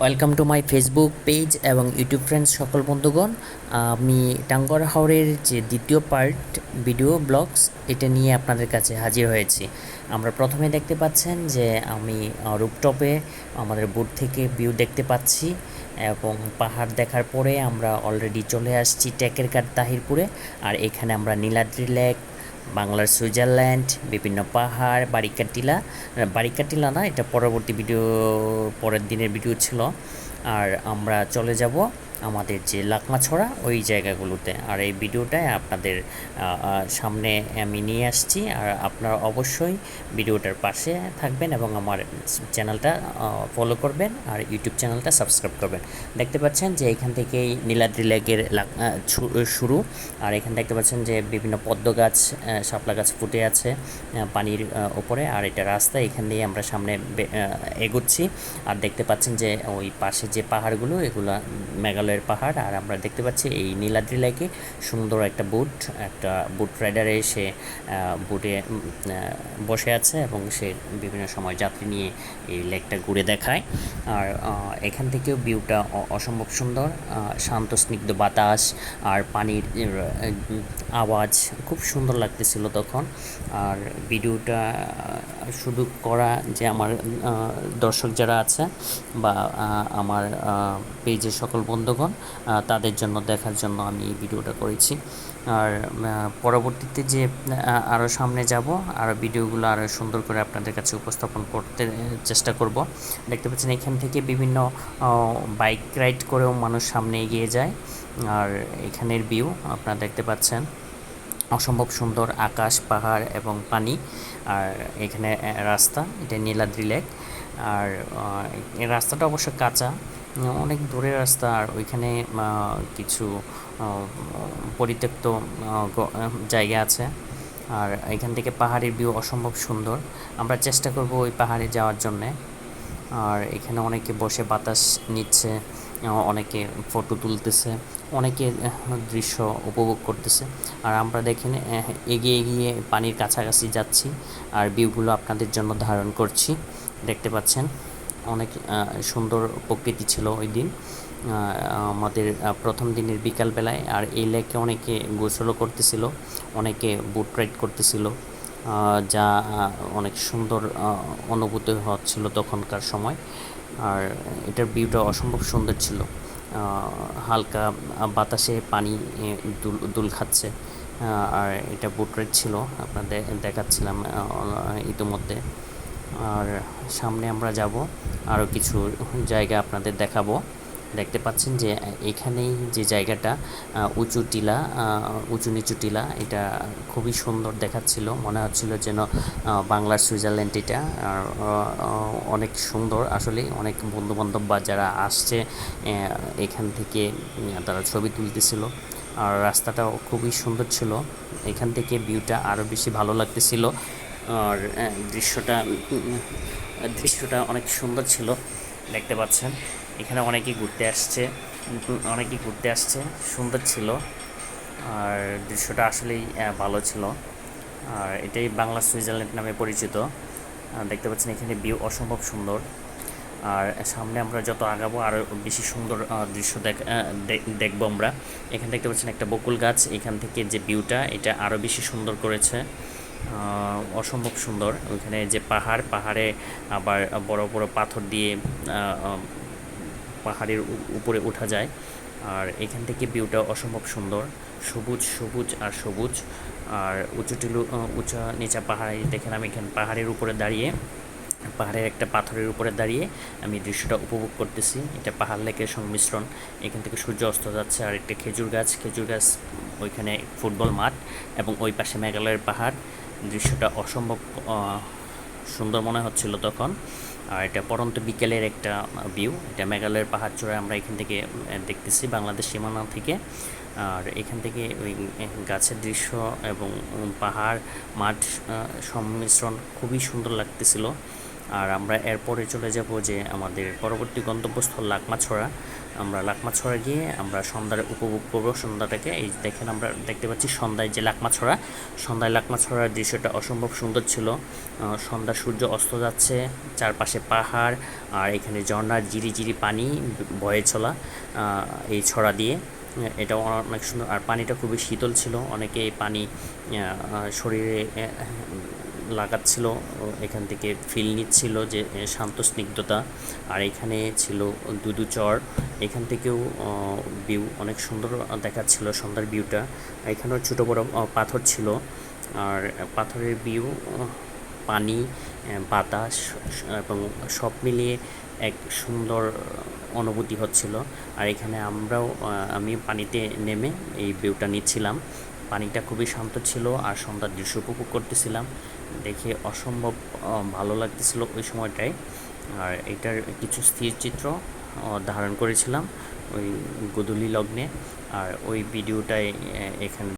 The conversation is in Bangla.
Welcome to my Facebook page এবং ইউটিউব ফ্রেন্ডস সকল বন্ধুগণ। আমি টাঙ্গর হাওড়ের যে দ্বিতীয় পার্ট ভিডিও ব্লগস এটা নিয়ে আপনাদের কাছে হাজির হয়েছি। আমরা প্রথমে দেখতে পাচ্ছেন যে আমি রুপটপে আমাদের বুট থেকে ভিউ দেখতে পাচ্ছি এবং পাহাড় দেখার পরে আমরা অলরেডি চলে আসছি টেকের কাঠ তাহিরপুরে। আর এখানে আমরা নীলাদ্রি লেক বাংলার সুইজারল্যান্ড, বিভিন্ন পাহাড় বারিকার টিলা বারিকার টিলা না, এটা পরবর্তী ভিডিও পরের দিনের ভিডিও ছিল। আর আমরা চলে যাব আমাদের যে লাকমাছড়া, ওই জায়গাগুলোতে। আর এই ভিডিওটায় আপনাদের সামনে আমি নিয়ে আসছি। আর আপনারা অবশ্যই ভিডিওটার পাশে থাকবেন এবং আমার চ্যানেলটা ফলো করবেন আর ইউটিউব চ্যানেলটা সাবস্ক্রাইব করবেন। দেখতে পাচ্ছেন যে এখান থেকেই নীলাদ্রি লেকের শুরু। আর এখানে দেখতে পাচ্ছেন যে বিভিন্ন পদ্ম গাছ শাপলা গাছ ফুটে আছে পানির ওপরে। আর এটা রাস্তা, এখান দিয়ে আমরা সামনে এগোচ্ছি। আর দেখতে পাচ্ছেন যে ওই পাশে যে পাহাড়গুলো, এগুলো মেঘালয়ের পাহাড়, আর আমরা দেখতে পাচ্ছি এই নীলাদ্রি লেকে সুন্দর একটা বুট একটা বুট রাইডারে সে বুটে বসে আছে এবং সে বিভিন্ন সময় যাত্রী নিয়ে এই লেকটা ঘুরে দেখায়। আর এখান থেকেও ভিউটা অসম্ভব সুন্দর শান্ত, স্নিগ্ধ বাতাস আর পানির আওয়াজ, খুব সুন্দর লাগতেছিল তখন। আর ভিডিওটা শুধু করা যে আমার দর্শক যারা আছে বা আমার পেজের সকল বন্ধুগণ তাদের জন্য, দেখার জন্য আমি এই ভিডিওটা করেছি। আর পরবর্তীতে যে আরও সামনে যাব, আর ভিডিওগুলো আরও সুন্দর করে আপনাদের কাছে উপস্থাপন করতে চেষ্টা করব। দেখতে পাচ্ছেন, এখান থেকে বিভিন্ন বাইক রাইড করেও মানুষ সামনে এগিয়ে যায়। আর এখানের ভিউ, আপনারা দেখতে পাচ্ছেন। অসম্ভব সুন্দর আকাশ, পাহাড় এবং পানি। আর এখানে রাস্তা, এটা নীলাদ্রি লেক। আর এই রাস্তাটা অবশ্য কাঁচা, অনেক দূরের রাস্তা। আর ওইখানে কিছু পরিত্যক্ত জায়গা আছে। আর এখান থেকে পাহাড়ের ভিউ অসম্ভব সুন্দর। আমরা চেষ্টা করব ওই পাহাড়ে যাওয়ার জন্যে। আর এখানে অনেকে বসে বাতাস নিচ্ছে, অনেকে ফটো তুলতেছে। অনেকে দৃশ্য উপভোগ করতেছে। আর আমরা দেখেন এগিয়ে এগিয়ে পানির কাছাকাছি যাচ্ছি আর ভিউগুলো আপনাদের জন্য ধারণ করছি। দেখতে পাচ্ছেন, অনেক সুন্দর প্রকৃতি ছিল ওই দিন। আমাদের প্রথম দিনের বিকালবেলায় আর এই লেকে অনেকে গোসলও করতেছিল, অনেকে বুট রাইড করতেছিল যা অনেক সুন্দর অনুভূতি হচ্ছিল তখনকার সময়। আর এটার ভিউটা অসম্ভব সুন্দর ছিল। হালকা বাতাসে পানি দুল দুল খাচ্ছে। আর এটা বুট রাইড ছিল আপনাদের দেখাচ্ছিলাম ইতিমধ্যে। আর সামনে আমরা যাব আরও কিছু জায়গা আপনাদের দেখাবো। দেখতে পাচ্ছেন যে এখানেই যে জায়গাটা উঁচু টিলা উঁচু নিচু টিলা, এটা খুবই সুন্দর দেখাচ্ছিল। মনে হচ্ছিল যেন বাংলার সুইজারল্যান্ড এটা। অনেক সুন্দর আসলে, অনেক বন্ধুবান্ধব বা যারা আসছে এখান থেকে তারা ছবি তুলতেছিল। আর রাস্তাটাও খুবই সুন্দর ছিল। এখান থেকে ভিউটা আরও বেশি ভালো লাগতেছিল। আর দৃশ্যটা দৃশ্যটা অনেক সুন্দর ছিল, দেখতে পাচ্ছেন। এখানে অনেকেই ঘুরতে আসছে অনেকেই ঘুরতে আসছে, সুন্দর ছিল। আর দৃশ্যটা আসলেই ভালো ছিল। আর এটাই বাংলা সুইজারল্যান্ড নামে পরিচিত। দেখতে পাচ্ছেন এখানে ভিউ অসম্ভব সুন্দর। আর সামনে আমরা যত আগাবো আরও বেশি সুন্দর দৃশ্য দেখ দেখব আমরা। এখানে দেখতে পাচ্ছেন একটা বকুল গাছ, এখান থেকে যে ভিউটা, এটা আরও বেশি সুন্দর করেছে। অসম্ভব সুন্দর। ওইখানে যে পাহাড়, পাহাড়ে আবার বড় বড় পাথর দিয়ে পাহাড়ের উপরে ওঠা যায়। আর এখান থেকে ভিউটা অসম্ভব সুন্দর। সবুজ সবুজ আর সবুজ। আর উঁচু টিলু উঁচা নিচা পাহাড়ে, দেখেন আমি এখানে পাহাড়ের উপরে দাঁড়িয়ে, পাহাড়ের একটা পাথরের উপরে দাঁড়িয়ে আমি দৃশ্যটা উপভোগ করতেছি। এটা পাহাড় লেকের সংমিশ্রণ। এখান থেকে সূর্য অস্ত যাচ্ছে। আর একটা খেজুর গাছ খেজুর গাছ ওইখানে ফুটবল মাঠ এবং ওই পাশে মেঘালয়ের পাহাড়। দৃশ্যটা অসম্ভব সুন্দর মনে হচ্ছিল তখন। আর এটা পরন্ত বিকেলের একটা ভিউ এটা মেঘালয়ের পাহাড় চূড়ায় আমরা এখান থেকে দেখতেছি বাংলাদেশ সীমানা থেকে। আর এখান থেকে ওই গাছের দৃশ্য এবং পাহাড়, মাঠ সংমিশ্রণ খুবই সুন্দর লাগতেছিল। আর আমরা এরপরে চলে যাব যে আমাদের পরবর্তী গন্তব্যস্থল লাকমাছড়া। আমরা লাকমাছড়া গিয়ে আমরা সন্ধ্যার উপভোগ করব। সন্ধ্যাটাকে এই দেখেন আমরা দেখতে পাচ্ছি সন্ধ্যায় যে লাকমাছড়া। সন্ধ্যায় লাকমাছড়ার দৃশ্যটা অসম্ভব সুন্দর ছিল। সন্ধ্যা সূর্য অস্ত যাচ্ছে, চারপাশে পাহাড় আর এখানে ঝর্ণার জিরি জিরি পানি বয়ে চলা এই ছড়া দিয়ে। এটা অনেক সুন্দর। আর পানিটা খুবই শীতল ছিল। অনেকে এই পানি শরীরে লাগাচ্ছিল এখান থেকে ফিল নিচ্ছিল যে শান্ত স্নিগ্ধতা। আর এখানে ছিল দুদু চর। এখান থেকেও ভিউ অনেক সুন্দর দেখাচ্ছিল সন্ধ্যার ভিউটা এখানেও ছোটো বড় পাথর ছিল। আর পাথরের ভিউ পানি বাতাস, এবং সব মিলিয়ে এক সুন্দর অনুভূতি হচ্ছিল। আর এখানে আমরাও আমি পানিতে নেমে এই ভিউটা নিচ্ছিলাম। পানিটা খুবই শান্ত ছিল, আর সন্ধ্যার দৃশ্য উপভোগ করতেছিলাম। দেখে অসম্ভব ভালো লাগতেছিল ওই সময়টায়। আর এটার কিছু স্থির চিত্র ধারণ করেছিলাম ওই গোধূলি লগ্নে। আর ওই ভিডিওটাই এখানে